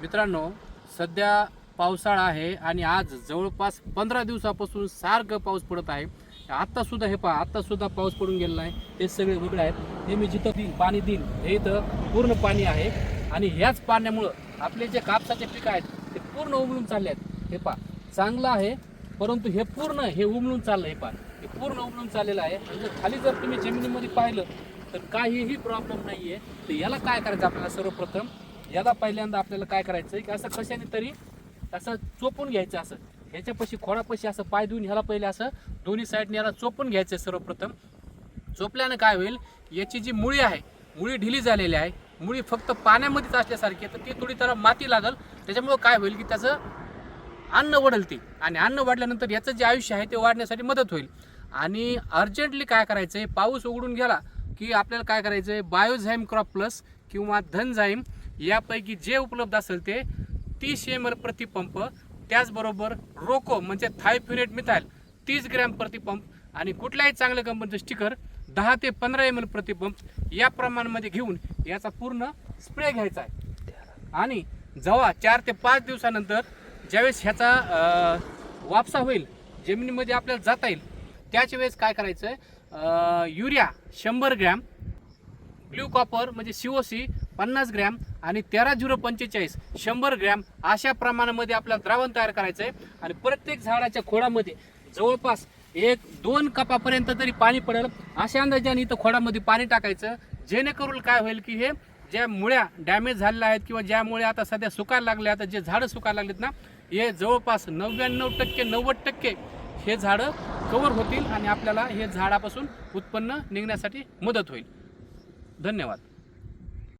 मित्रांनो सध्या पावसाळा आहे आणि आज जवळपास पंधरा दिवसापासून सारखं पाऊस पडत आहे. आत्तासुद्धा हे पहा आत्तासुद्धा पाऊस पडून गेलेला आहे. हे सगळे वेगळे आहेत. हे मी जिथं देईन पाणी देईन हे इथं पूर्ण पाणी आहे. आणि ह्याच पाण्यामुळं आपले जे कापसाचे पिकं आहेत ते पूर्ण उमलून चालले आहेत. हे पहा चांगलं आहे परंतु हे पूर्ण हे उमलून चाललं हे पहा. हे पूर्ण उमलून चाललेलं आहे. आणि जर खाली जर तुम्ही जमिनीमध्ये पाहिलं तर काहीही प्रॉब्लेम नाही आहे तर याला काय करायचं आपल्याला सर्वप्रथम? याला पहिल्यांदा आपल्याला काय करायचं आहे की असं कशाने तरी असं चोपून घ्यायचं असं. ह्याच्यापाशी खोडापाशी असं पाय देऊन ह्याला पहिले असं दोन्ही साईडने याला चोपून घ्यायचं आहे सर्वप्रथम. चोपल्यानं काय होईल? याची जी मुळी आहे मुळी ढिली झालेली आहे मुळी फक्त पाण्यामध्येच असल्यासारखी आहे तर ती थोडी त्याला माती लागल. त्याच्यामुळं काय होईल की त्याचं अन्न वाढेल ते आणि अन्न वाढल्यानंतर याचं जे आयुष्य आहे ते वाढण्यासाठी मदत होईल. आणि अर्जंटली काय करायचं आहे पाऊस उघडून गेला की आपल्याला काय करायचं आहे बायोझाईम क्रॉप प्लस किंवा धनझाईम यापैकी जे उपलब्ध असेल ते तीस एम एल प्रतिपंप त्याचबरोबर रोको म्हणजे थायफ्युरेट मिथाईल तीस ग्रॅम प्रतिपंप आणि कुठल्याही चांगल्या कंपनीचं स्टिकर दहा ते पंधरा एम एल प्रतिपंप या प्रमाणामध्ये घेऊन याचा पूर्ण स्प्रे घ्यायचा आहे. आणि जेव्हा चार ते पाच दिवसानंतर ज्यावेळेस ह्याचा वापसा होईल जमिनीमध्ये आपल्याला जाता येईल त्याच वेळेस काय करायचं आहे युरिया शंभर ग्रॅम ब्ल्यू कॉपर म्हणजे सी ओ सी पन्नास ग्रॅम आणि तेरा झिरो पंचेचाळीस शंभर ग्रॅम अशा प्रमाणामध्ये आपल्याला द्रावण तयार करायचं आहे. आणि प्रत्येक झाडाच्या खोडामध्ये जवळपास एक दोन कपापर्यंत तरी पाणी पडेल. अशा अंदाजाने इथं खोडामध्ये पाणी टाकायचं. जेणेकरून काय होईल की हे ज्या मुळ्या डॅमेज झालेल्या आहेत किंवा ज्यामुळे आता सध्या सुकायला लागले आता जे झाडं सुकायला लागलेत ना हे जवळपास नव्याण्णव टक्के नव्वद टक्के हे झाडं कवर होतील आणि आपल्याला हे झाडापासून उत्पन्न निघण्यासाठी मदत होईल. धन्यवाद.